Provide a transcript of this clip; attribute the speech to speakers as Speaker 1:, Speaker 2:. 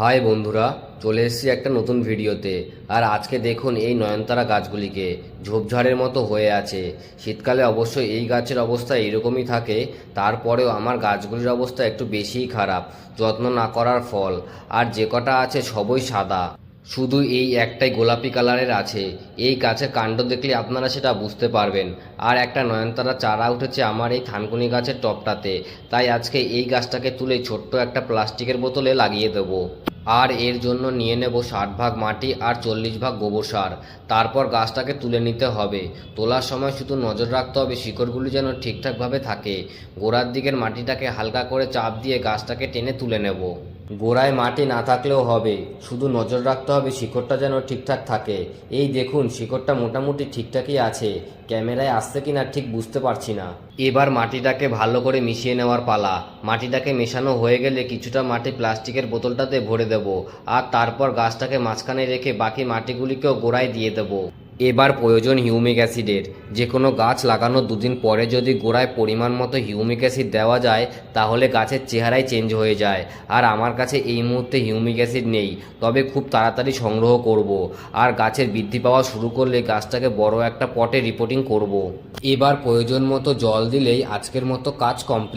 Speaker 1: High বন্ধুরা, চলে এসেছি একটা নতুন ভিডিওতে। আর আজকে দেখুন এই নয়নতারা গাছগুলিকে ঝোপঝাড়ের মতো হয়ে আছে। শীতকালে অবশ্যই এই গাছের অবস্থা এইরকমই থাকে, তারপরেও আমার গাছগুলির অবস্থা একটু বেশিই খারাপ, যত্ন না করার ফল। আর যে কটা আছে সবই সাদা। শুধু এই একটাই গোলাপি কালারের আছে। এই গাছের কাণ্ড দেখলে আপনারা সেটা বুঝতে পারবেন। আর একটা নয়নতারা চারা উঠেছে আমার এই থানকুনি গাছের টপটাতে। তাই আজকে এই গাছটাকে তুলে ছোট্ট একটা প্লাস্টিকের বোতলে লাগিয়ে দেবো। আর এর জন্য নিয়ে নেব ষাট ভাগ মাটি আর চল্লিশ ভাগ গোবর সার। তারপর গাছটাকে তুলে নিতে হবে। তোলার সময় শুধু নজর রাখতে হবে শিকড়গুলি যেন ঠিকঠাকভাবে থাকে। গোড়ার দিকের মাটিটাকে হালকা করে চাপ দিয়ে গাছটাকে টেনে তুলে নেব। গোড়ায় মাটি না থাকলেও হবে। শুধু নজর রাখতে হবে শিকড়টা যেন ঠিকঠাক থাকে। এই দেখুন, শিকড়টা মোটামুটি ঠিকঠাকই আছে। ক্যামেরায় আসছে কিনা ঠিক বুঝতে পারছি না। এবার মাটিটাকে ভালো করে মিশিয়ে নেওয়ার পালা। মাটিটাকে মেশানো হয়ে গেলে কিছুটা মাটি প্লাস্টিকের বোতলটাতে ভরে দেব। আর তারপর গাছটাকে মাঝখানে রেখে বাকি মাটিগুলিকেও গোড়ায় দিয়ে দেব। এবার প্রয়োজন হিউমিক অ্যাসিডের। যে কোনো গাছ লাগানোর দুদিন পরে যদি গোড়ায় পরিমাণ মতো হিউমিক অ্যাসিড দেওয়া যায়, তাহলে গাছের চেহারাই চেঞ্জ হয়ে যায়। আর আমার কাছে এই মুহূর্তে হিউমিক অ্যাসিড নেই, তবে খুব তাড়াতাড়ি সংগ্রহ করব। আর গাছের বৃদ্ধি পাওয়া শুরু করলে গাছটাকে বড় একটা পটে রিপোর্টিং করব। এবার প্রয়োজন মতো জল দিলেই আজকের মতো কাজ কমপ্লিট।